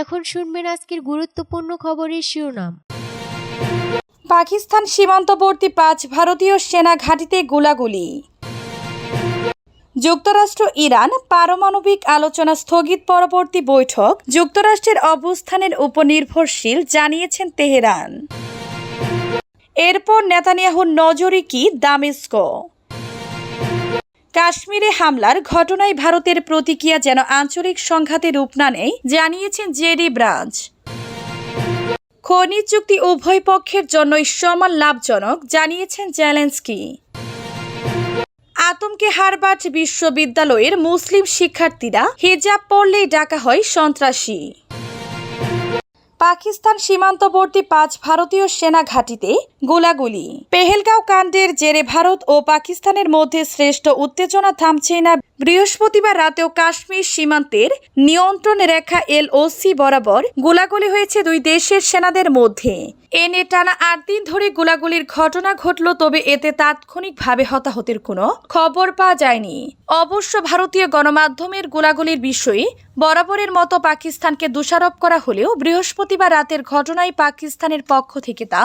এখন শুনবেন আজকের গুরুত্বপূর্ণ খবরের শিরোনাম। পাকিস্তান সীমান্তবর্তী পাঁচ ভারতীয় সেনা ঘাঁটিতে গোলাগুলি। যুক্তরাষ্ট্র, ইরান পারমাণবিক আলোচনা স্থগিত পরবর্তী বৈঠক। যুক্তরাষ্ট্রের অবস্থানের উপর নির্ভরশীল, জানিয়েছেন তেহরান। এরপর নেতানিয়াহুর নজরে কি দামেস্ক? কাশ্মীরে হামলার ঘটনায় ভারতের প্রতিক্রিয়া যেন আঞ্চলিক সংঘাতে রূপ না নেয়, জানিয়েছেন জেডি ব্রাঞ্চ। খনিজ চুক্তি উভয় পক্ষের জন্যই সমান লাভজনক, জানিয়েছেন জেলেন্সকি। আতঙ্কে হারবার্ট বিশ্ববিদ্যালয়ের মুসলিম শিক্ষার্থীরা হিজাব পড়লেই ডাকা হয় সন্ত্রাসী। পাকিস্তান সীমান্তবর্তী পাঁচ ভারতীয় সেনা ঘাঁটিতে গোলাগুলি। পেহেলগাঁও কাণ্ডের জেরে ভারত ও পাকিস্তানের মধ্যে শ্রেষ্ঠ উত্তেজনা থামছে না বৃহস্পতিবার রাতেও কাশ্মীর সীমান্তের নিয়ন্ত্রণ রেখা এলওসি বরাবর গোলাগুলি হয়েছে দুই দেশের সেনাদের মধ্যে। এনে টানা আট দিন ধরে গোলাগুলির ঘটনা ঘটল, তবে এতে তাৎক্ষণিকভাবে হতাহতের কোনো খবর পাওয়া যায়নি। অবশ্য ভারতীয় গণমাধ্যমের গোলাগুলির বিষয়ে বরাবরের মতো পাকিস্তানকে দোষারোপ করা হলেও বৃহস্পতিবার রাতের ঘটনায় পাকিস্তানের পক্ষ থেকে তা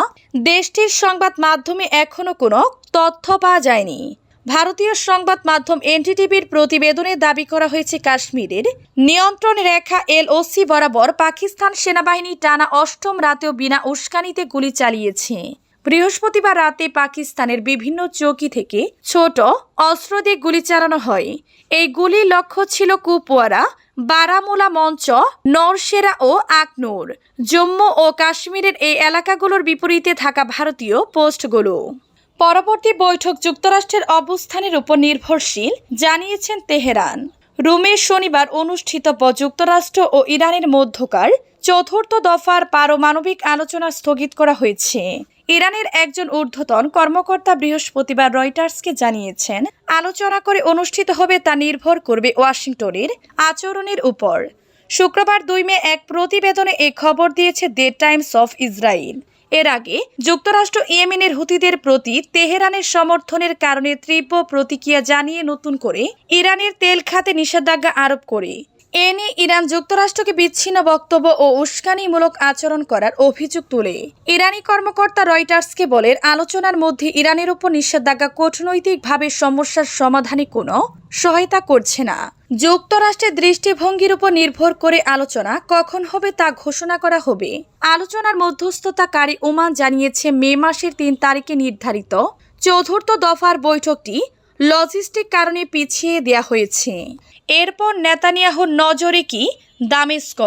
দেশটির সংবাদ মাধ্যমে এখনও কোনো তথ্য পাওয়া যায়নি। ভারতীয় সংবাদ মাধ্যম এনডিটিভির প্রতিবেদনে দাবি করা হয়েছে কাশ্মীরের নিয়ন্ত্রণ রেখা এলওসি বরাবর পাকিস্তান সেনাবাহিনী টানা অষ্টম রাতেও বিনা উস্কানিতে গুলি চালিয়েছে। বৃহস্পতিবার রাতে পাকিস্তানের বিভিন্ন চৌকি থেকে ছোট অস্ত্র দিয়ে গুলি চালানো হয়। এই গুলির লক্ষ্য ছিল কুপওয়ারা বারামুলা মঞ্চ, নরসেরা ও আকনুর। জম্মু ও কাশ্মীরের এই এলাকাগুলোর বিপরীতে থাকা ভারতীয় পোস্টগুলো। পরবর্তী বৈঠক যুক্তরাষ্ট্রের অবস্থানের উপর নির্ভরশীল, জানিয়েছেন তেহরান। রোমে শনিবার অনুষ্ঠিত যুক্তরাষ্ট্র ও ইরানের মধ্যকার চতুর্থ দফার পারমাণবিক আলোচনা স্থগিত করা হয়েছে। ইরানের একজন ঊর্ধ্বতন কর্মকর্তা বৃহস্পতিবার রয়টার্সকে জানিয়েছেন, আলোচনা করে অনুষ্ঠিত হবে তা নির্ভর করবে ওয়াশিংটনের আচরণের উপর। শুক্রবার দুই মে এক প্রতিবেদনে এ খবর দিয়েছে দ্য টাইমস অফ ইসরায়েল। এর আগে যুক্তরাষ্ট্র ইয়েমেনের হুতিদের প্রতি তেহরানের সমর্থনের কারণে তীব্র প্রতিক্রিয়া জানিয়ে নতুন করে ইরানের তেল খাতে নিষেধাজ্ঞা আরোপ করে। এ নিয়ে ইরান যুক্তরাষ্ট্রকে বিচ্ছিন্ন বক্তব্য ও উস্কানিমূলক আচরণ করার অভিযোগ তুলে। ইরানি কর্মকর্তা রয়টার্সকে বলেন আলোচনার মধ্যে ইরানের উপর নিষেধাজ্ঞা কূটনৈতিকভাবে সমস্যার সমাধানে কোনো সহায়তা করছে না। যুক্তরাষ্ট্রের দৃষ্টিভঙ্গির উপর নির্ভর করে আলোচনা কখন হবে তা ঘোষণা করা হবে। আলোচনার মধ্যস্থতাকারী ওমান জানিয়েছে, মে মাসের তিন তারিখে নির্ধারিত চতুর্থ দফার বৈঠকটি লজিস্টিক কারণে পিছিয়ে দেওয়া হয়েছে। এরপর নেতানিয়াহুর নজরে কি? দামেস্ক।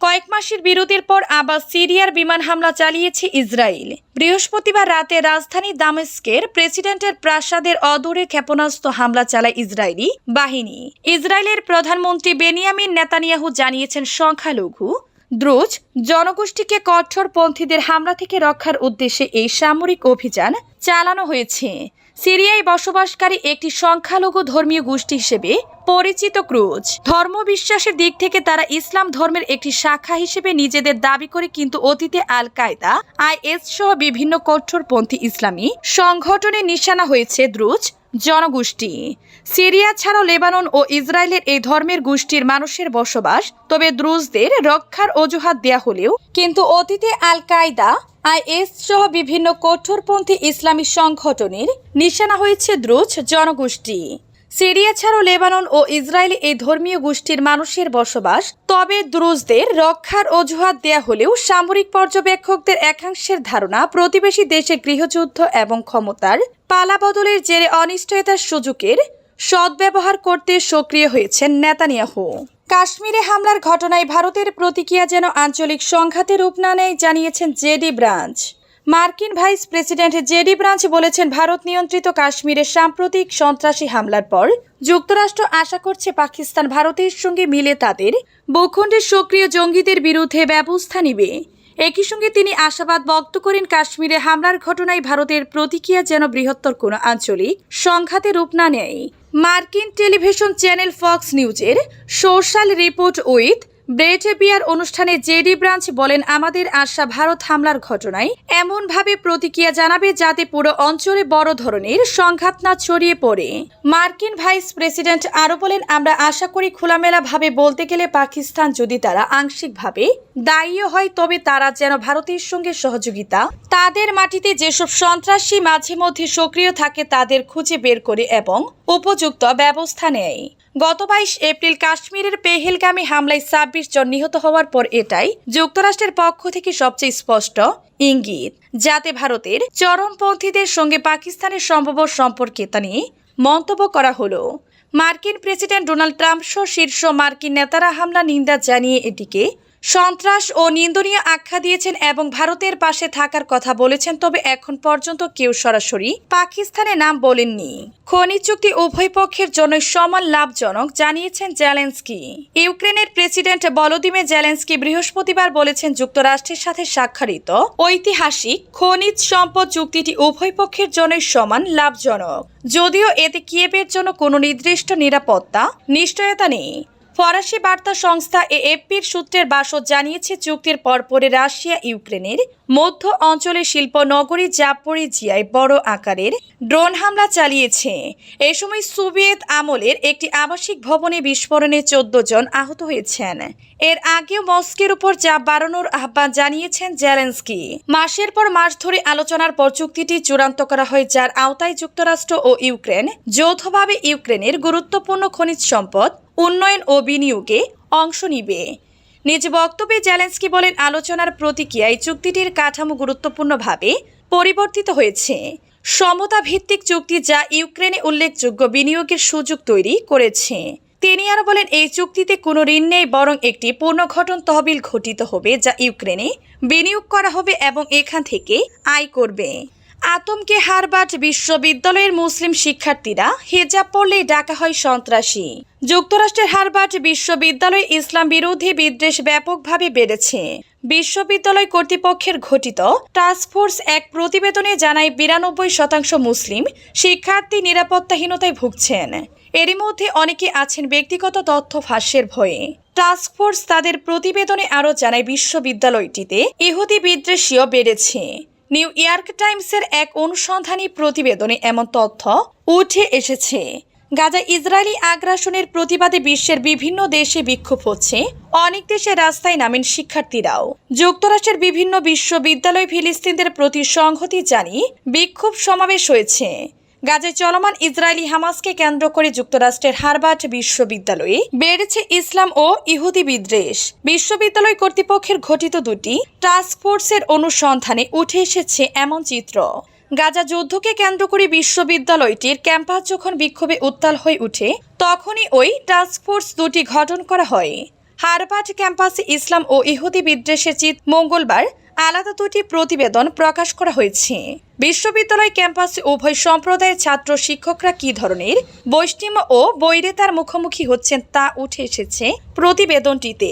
কয়েক মাসের বিরতির পর আবার সিরিয়ার বিমান হামলা চালিয়েছে ইসরায়েল। বৃহস্পতিবার রাতে রাজধানী দামেস্কের প্রেসিডেন্টের প্রাসাদের অদূরে ক্ষেপণাস্ত্র হামলা চালায় ইসরায়েলি বাহিনী। ইসরায়েলের প্রধানমন্ত্রী বেনিয়ামিন নেতানিয়াহু জানিয়েছেন, সংখ্যালঘু দ্রুজ জনগোষ্ঠীকে কঠোরপন্থীদের হামলা থেকে রক্ষার উদ্দেশ্যে এই সামরিক অভিযান চালানো হয়েছে। সিরিয়ায় বসবাসকারী একটি সংখ্যালঘু ধর্মীয় গোষ্ঠী হিসেবে পরিচিত ক্রুজ। ধর্মবিশ্বাসের দিক থেকে তারা ইসলাম ধর্মের একটি শাখা হিসেবে নিজেদের দাবি করে কিন্তু অতীতে আল কায়দা আইএস সহ বিভিন্ন কঠোরপন্থী ইসলামী সংগঠনের নিশানা হয়েছে দ্রুজ জনগোষ্ঠী। সিরিয়া ছাড়াও লেবানন ও ইসরায়েলের এই ধর্মের গোষ্ঠীর মানুষের বসবাস, তবে দ্রুজদের রক্ষার অজুহাত দেয়া হলেও কিন্তু অতীতে আল কায়দা আইএস সহ বিভিন্ন কঠোরপন্থী ইসলামী সংগঠনের নিশানা হয়েছে দ্রুজ জনগোষ্ঠী। সিরিয়া ছাড়াও লেবানন ও ইসরায়েলে এই ধর্মীয় গোষ্ঠীর মানুষের বসবাস, তবে দ্রুজদের রক্ষার অজুহাত দেয়া হলেও সামরিক পর্যবেক্ষকদের একাংশের ধারণা প্রতিবেশী দেশে গৃহযুদ্ধ এবং ক্ষমতার পালাবদলের জেরে অনিশ্চয়তার সুযোগের সদ্ব্যবহার করতে সক্রিয় হয়েছেন নেতানিয়াহু। কাশ্মীরে হামলার ঘটনায় ভারতের প্রতিক্রিয়া যেন আঞ্চলিক সংঘাতে রূপ না নেয়, জানিয়েছেন জেডি ব্রাঞ্চ। মার্কিন ভাইস প্রেসিডেন্ট জেডি ব্রাঞ্চ বলেছেন ভারত নিয়ন্ত্রিত কাশ্মীরে সাম্প্রতিক সন্ত্রাসী হামলার পর যুক্তরাষ্ট্র আশা করছে পাকিস্তান ভারতের সঙ্গে মিলে তাদের ভূখণ্ডের সক্রিয় জঙ্গিদের বিরুদ্ধে ব্যবস্থা নিবে। একই সঙ্গে তিনি আশাবাদ ব্যক্ত করেন কাশ্মীরে হামলার ঘটনায় ভারতের প্রতিক্রিয়া যেন বৃহত্তর কোনো আঞ্চলিক সংঘাতে রূপ না নেয়। মার্কিন টেলিভিশন চ্যানেল ফক্স নিউজের special report with Bret Baier অনুষ্ঠানে জেডি ব্রাঞ্চ বলেন, আমাদের আশা ভারত হামলার ঘটনায় এমনভাবে প্রতিক্রিয়া জানাবে যাতে পুরো অঞ্চলে বড় ধরনের সংঘাত না ছড়িয়ে পড়ে। মার্কিন ভাইস প্রেসিডেন্ট আরও বলেন, আমরা আশা করি খোলামেলাভাবে বলতে গেলে পাকিস্তান যদি তারা আংশিকভাবে দায়ীও হয়, তবে তারা যেন ভারতের সঙ্গে সহযোগিতা, তাদের মাটিতে যেসব সন্ত্রাসী মাঝে মধ্যে সক্রিয় থাকে, তাদের খুঁজে বের করে এবং উপযুক্ত ব্যবস্থা নেয়। গত বাইশ এপ্রিল কাশ্মীরের পেহেলগামী হামলায় ছাব্বিশ জন নিহত হওয়ার পর এটাই যুক্তরাষ্ট্রের পক্ষ থেকে সবচেয়ে স্পষ্ট ইঙ্গিত, যাতে ভারতের চরমপন্থীদের সঙ্গে পাকিস্তানের সম্ভব সম্পর্কে তা নিয়ে মন্তব্য করা হলো। মার্কিন প্রেসিডেন্ট ডোনাল্ড ট্রাম্প সহ শীর্ষ মার্কিন নেতারা হামলা নিন্দা জানিয়ে এটিকে সন্ত্রাস ও নিন্দনীয় আখ্যা দিয়েছেন এবং ভারতের পাশে থাকার কথা বলেছেন, তবে এখন পর্যন্ত কেউ সরাসরি পাকিস্তানের নাম বলেননি। খনিজ চুক্তি উভয় পক্ষের জন্য সমান লাভজনক, জানিয়েছেন জেলেন্সকি। ইউক্রেনের প্রেসিডেন্ট বলোদিমে জেলেন্সকি বৃহস্পতিবার বলেছেন, যুক্তরাষ্ট্রের সাথে স্বাক্ষরিত ঐতিহাসিক খনিজ সম্পদ চুক্তিটি উভয় পক্ষের জন্যই সমান লাভজনক। যদিও এতে কিয়েবের জন্য কোনো নির্দিষ্ট নিরাপত্তা, নিশ্চয়তা নেই। ফরাসি বার্তা সংস্থা এএফপির সূত্রের বাসদ জানিয়েছে, চুক্তির পরপরে রাশিয়া ইউক্রেনের মধ্য অঞ্চলে শিল্প নগরী জাপরিজিয়ায় বড় আকারের ড্রোন হামলা চালিয়েছে। এ সময় সোভিয়েত আমলের একটি আবাসিক ভবনে বিস্ফোরণে চোদ্দ জন আহত হয়েছেন। এর আগেও মস্কের উপর চাপ বাড়ানোর আহ্বান জানিয়েছেন জেলেন্সকি। মাসের পর মাস ধরে আলোচনার পর চুক্তিটি চূড়ান্ত করা হয়, যার আওতায় যুক্তরাষ্ট্র ও ইউক্রেন যৌথভাবে ইউক্রেনের গুরুত্বপূর্ণ খনিজ সম্পদ উন্নয়ন ও বিনিয়োগে অংশ নিবে। নিজ বক্তব্যে জেলেন্সকি বলেন, আলোচনার প্রতিক্রিয়ায় চুক্তিটির কাঠামো গুরুত্বপূর্ণভাবে পরিবর্তিত হয়েছে। সমতা ভিত্তিক চুক্তি যা ইউক্রেনে উল্লেখযোগ্য বিনিয়োগের সুযোগ তৈরি করেছে। তিনি আরও বলেন, এই চুক্তিতে কোনো ঋণ নেই, বরং একটি পুনর্গঠন তহবিল ঘটিত হবে যা ইউক্রেনে বিনিয়োগ করা হবে এবং এখান থেকে আয় করবে। আতঙ্কে হারবার্ট বিশ্ববিদ্যালয়ের মুসলিম শিক্ষার্থীরা হেজাব পড়লেই ডাকা হয় সন্ত্রাসী। যুক্তরাষ্ট্রের হারবার্ট বিশ্ববিদ্যালয়ে ইসলাম বিরোধী বিদ্বেষ ব্যাপকভাবে বেড়েছে। বিশ্ববিদ্যালয় কর্তৃপক্ষের ঘটিত টাস্কফোর্স এক প্রতিবেদনে জানায় বিরানব্বই শতাংশ মুসলিম শিক্ষার্থী নিরাপত্তাহীনতায় ভুগছেন। এরই মধ্যে অনেকে আছেন ব্যক্তিগত তথ্য ফাঁসের ভয়ে। টাস্কফোর্স তাদের প্রতিবেদনে আরও জানায় বিশ্ববিদ্যালয়টিতে ইহুদি বিদ্বেষীয় বেড়েছে। নিউ ইয়র্ক টাইমসের এক অনুসন্ধানী প্রতিবেদনে এমন তথ্য উঠে এসেছে। গাজা ইসরায়েলি আগ্রাসনের প্রতিবাদে বিশ্বের বিভিন্ন দেশে বিক্ষোভ হচ্ছে। অনেক দেশে রাস্তায় নামেন শিক্ষার্থীরাও। যুক্তরাষ্ট্রের বিভিন্ন বিশ্ববিদ্যালয় ফিলিস্তিনদের প্রতি সংহতি জানিয়ে বিক্ষোভ সমাবেশ হয়েছে। গাজায় চলমান ইসরায়েলি হামাসকে কেন্দ্র করে যুক্তরাষ্ট্রের হারবার্ট বিশ্ববিদ্যালয়ে বেড়েছে ইসলাম ও ইহুদি বিদ্বেষ। বিশ্ববিদ্যালয় কর্তৃপক্ষের ঘটিত দুটি টাস্কফোর্সের অনুসন্ধানে উঠে এসেছে এমন চিত্র। গাজা যুদ্ধকে কেন্দ্র করে বিশ্ববিদ্যালয়টির ক্যাম্পাস যখন বিক্ষোভে উত্তাল হয়ে উঠে তখনই ওই টাস্কফোর্স দুটি গঠন করা হয়। হারবার্ট ক্যাম্পাসে ইসলাম ও ইহুদি বিদ্বেষের চিত মঙ্গলবার আলাদা দুটি প্রতিবেদন প্রকাশ করা হয়েছে। বিশ্ববিদ্যালয় ক্যাম্পাসে উভয় সম্প্রদায়ের ছাত্র শিক্ষকরা কি ধরনের বৈষ্ণিম ও বৈরেতার মুখোমুখি হচ্ছেন তা উঠে এসেছে প্রতিবেদনটিতে।